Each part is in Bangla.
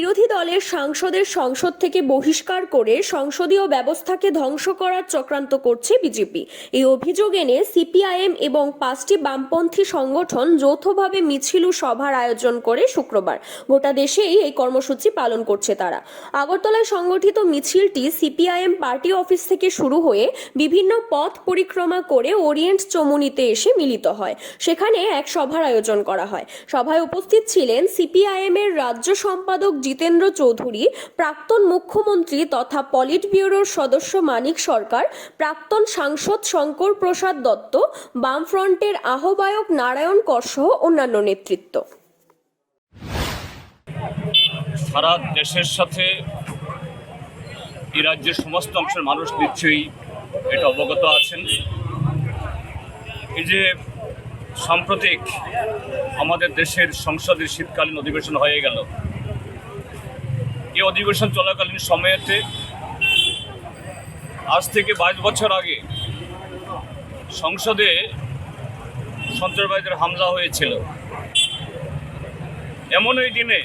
বিরোধী দলের সাংসদের সংসদ থেকে বহিষ্কার করে সংসদীয় ব্যবস্থাকে ধ্বংস করার চক্রান্ত করছে বিজেপি। এই অভিযোগ এনে সিপিআইএম এবং পাঁচটি বামপন্থী সংগঠন যৌথভাবে মিছিল ও সভার আয়োজন করে শুক্রবার। গোটা দেশেই এই কর্মসূচি পালন করছে তারা। আগরতলায় সংগঠিত মিছিলটি সিপিআইএম পার্টি অফিস থেকে শুরু হয়ে বিভিন্ন পথ পরিক্রমা করে ওরিয়েন্ট চমুনিতে এসে মিলিত হয়। সেখানে এক সভার আয়োজন করা হয়। সভায় উপস্থিত ছিলেন সিপিআইএম এর রাজ্য সম্পাদক জিতেন্দ্র চৌধুরী, প্রাক্তন মুখ্যমন্ত্রী তথা পলিট ব্যুরোর সদস্য মানিক সরকার, প্রাক্তন সাংসদ শঙ্কর প্রসাদ দত্ত, বামফ্রন্টের আহ্বায়ক নারায়ণ কর সহ অন্যান্য নেতৃত্ব। সারা দেশের সাথে এই রাজ্যের সমস্ত অংশের মানুষ নিশ্চয়ই এটা অবগত আছেন। এই যে সাম্প্রতিক আমাদের দেশের সংসদের শীতকালীন অধিবেশন হয়ে গেল এই অধিবেশন চলাকালীন সময়েতে আজ থেকে বাইশ বছর আগে সংসদে সন্ত্রাসবাদীদের হামলা হয়েছিল। এমন এই দিনে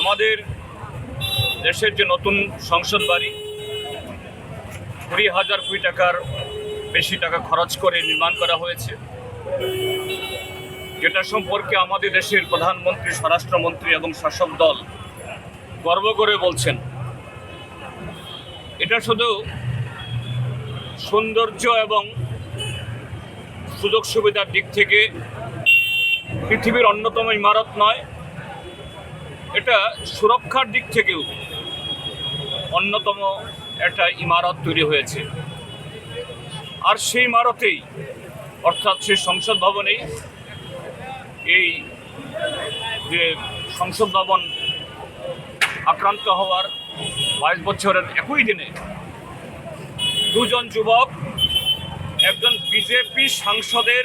আমাদের দেশের যে নতুন সংসদ বাড়ি, কুড়ি হাজার কোটি টাকার বেশি টাকা খরচ করে নির্মাণ করা হয়েছে। যেটা সম্পর্কে আমাদের দেশের প্রধানমন্ত্রী, স্বরাষ্ট্রমন্ত্রী এবং শাসক দল গর্ব করে বলছেন। এটা শুধু সৌন্দর্য এবং সুযোগ সুবিধার দিক থেকে পৃথিবীর অন্যতম ইমারত নয়, এটা সুরক্ষার দিক থেকেও অন্যতম একটা ইমারত তৈরি হয়েছে। আর সেই ইমারতেই, অর্থাৎ সেই সংসদ ভবনেই এই যে সংসদ ভবন আক্রান্ত হওয়ার বাইশ বছরের একই দিনে দুজন যুবক, একজন বিজেপি সাংসদের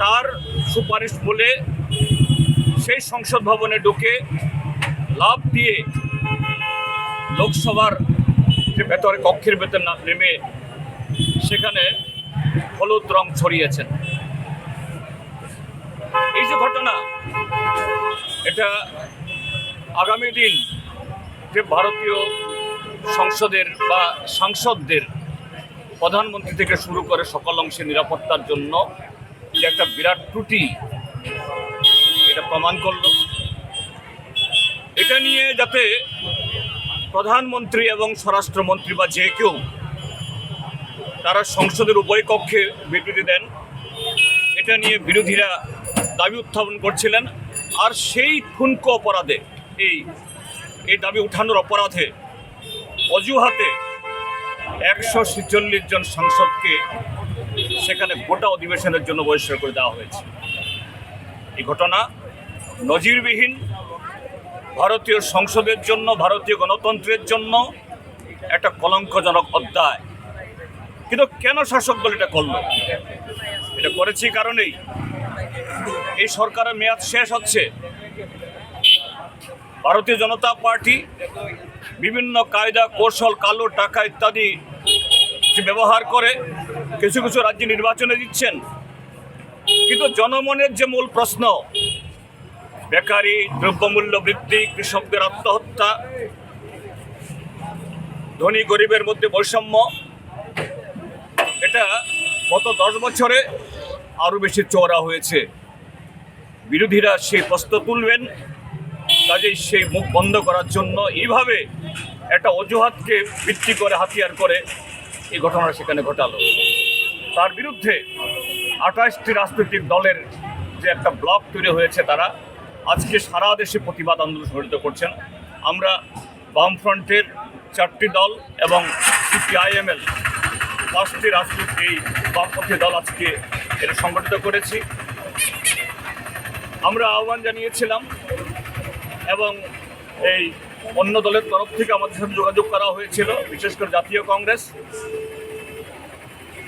তার সুপারিশ বলে সেই সংসদ ভবনে ঢুকে লাভ দিয়ে লোকসভার যে ভেতরে কক্ষের ভেতর নেমে সেখানে হলুদ রং ছড়িয়েছেন। এই যে ঘটনা, এটা আগামী দিন যে ভারতীয় সংসদের বা সাংসদদের প্রধানমন্ত্রী থেকে শুরু করে সকল অংশে নিরাপত্তার জন্য যে একটা বিরাট ত্রুটি, এটা প্রমাণ করল। এটা নিয়ে যাতে প্রধানমন্ত্রী এবং স্বরাষ্ট্রমন্ত্রী বা যে কেউ তারা সংসদের উভয় কক্ষে বিবৃতি দেন, এটা নিয়ে বিরোধীরা দাবি উত্থাপন করছিলেন। আর সেই ঠুনকো অপরাধে এই এই দাবি উঠানোর অপরাধে অজুহাতে একশো ছেচল্লিশ জন সাংসদকে সেখানে গোটা অধিবেশনের জন্য বহিষ্কার করে দেওয়া হয়েছে। এই ঘটনা নজিরবিহীন, ভারতীয় সংসদের জন্য, ভারতীয় গণতন্ত্রের জন্য একটা কলঙ্কজনক অধ্যায়। কিন্তু কেন শাসক দল এটা করল? এটা করেছি কারণেই। এই সরকারের মেয়াদ শেষ হচ্ছে। ভারতীয় জনতা পার্টি, বিভিন্ন কায়দা, কৌশল, কালো টাকা ইত্যাদি ব্যবহার করে কিছু কিছু রাজ্যে নির্বাচনে দিচ্ছেন। কিন্তু জনমনের যে মূল প্রশ্ন, বেকারি, দ্রব্যমূল্য বৃদ্ধি, কৃষকদের আত্মহত্যা, ধনী গরিবের মধ্যে বৈষম্য, এটা গত দশ বছরে আরও বেশি চওড়া হয়েছে। বিরোধীরা সেই প্রশ্ন তুলবেন। কাজেই সেই মুখ বন্ধ করার জন্য এইভাবে একটা অজুহাতকে ভিত্তি করে হাতিয়ার করে এই ঘটনা সেখানে ঘটালো। তার বিরুদ্ধে আঠাশটি রাজনৈতিক দলের যে একটা ব্লক তৈরি হয়েছে তারা আজকে সারা দেশে প্রতিবাদ আন্দোলন সংগঠিত করছেন। আমরা বামফ্রন্টের চারটি দল এবং সিপিআইএমএল পাঁচটি রাজনৈতিক এই বামপন্থী দল আজকে এটা সংগঠিত করেছি। আমরা আহ্বান জানিয়েছিলাম এবং এই অন্য দলের তরফ থেকে আমাদের সাথে যোগাযোগ করা হয়েছিল, বিশেষ করে জাতীয় কংগ্রেস।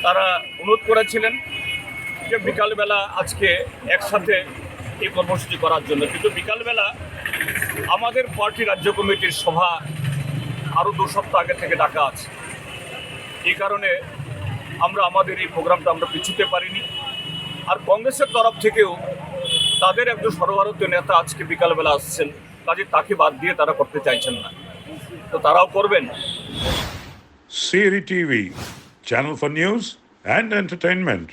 তারা অনুরোধ করেছিলেন যে বিকালবেলা আজকে একসাথে এই কর্মসূচি করার জন্য। কিন্তু বিকালবেলা আমাদের পার্টি রাজ্য কমিটির সভা আরও দু সপ্তাহ আগে থেকে ডাকা আছে। এই কারণে আমরা আমাদের এই প্রোগ্রামটা আমরা পিছুতে পারিনি। আর কংগ্রেসের তরফ থেকেও তাদের একজন সর্বভারতীয় নেতা আজকে বিকালবেলা আসছেন। কাজে তাকে বাদ দিয়ে তারা করতে চাইছেন না। তো তারাও করবেন। সিরি TV, channel for news and entertainment.